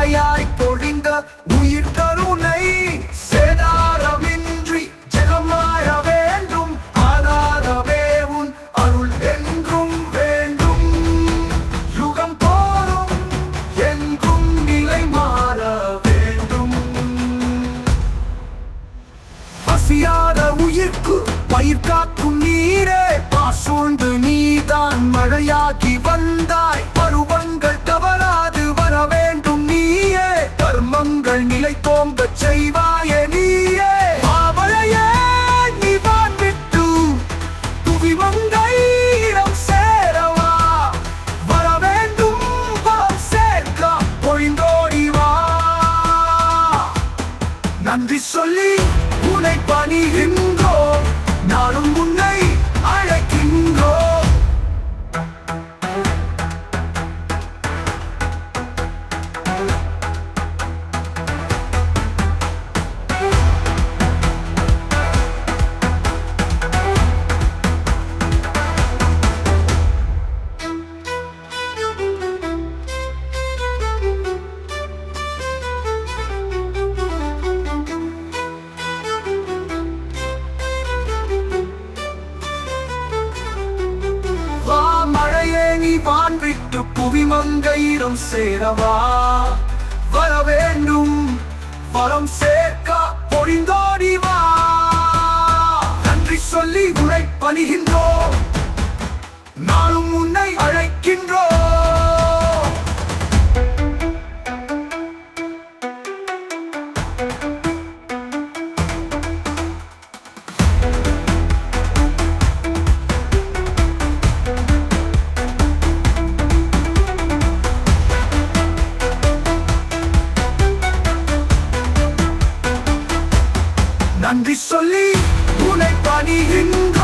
சூழவும் மழையாய் பொழிந்த உயிர் கருணை சேதாரமின்றி ஜெகமாய வேண்டும் ஆதாரவே உன் அருள் என்றும் வேண்டும். யுகம் போலும் என்றும் நிலை மாற வேண்டும். பசியாத உயிர்க்கு பயிர் காக்கும் நீரே பாசோண்டு நன்றி சொல்லி உனை பணிகின்றோம் நானும் வான் விட்டு புவி மங்கையிடம் சேரவா? வர வேண்டும் வரம் சேர்க்க பொழிந்தோடிவா நன்றி சொல்லி உரை பணிகின்றோம். நன்றி சொல்லி உனை பணிகின்றோம்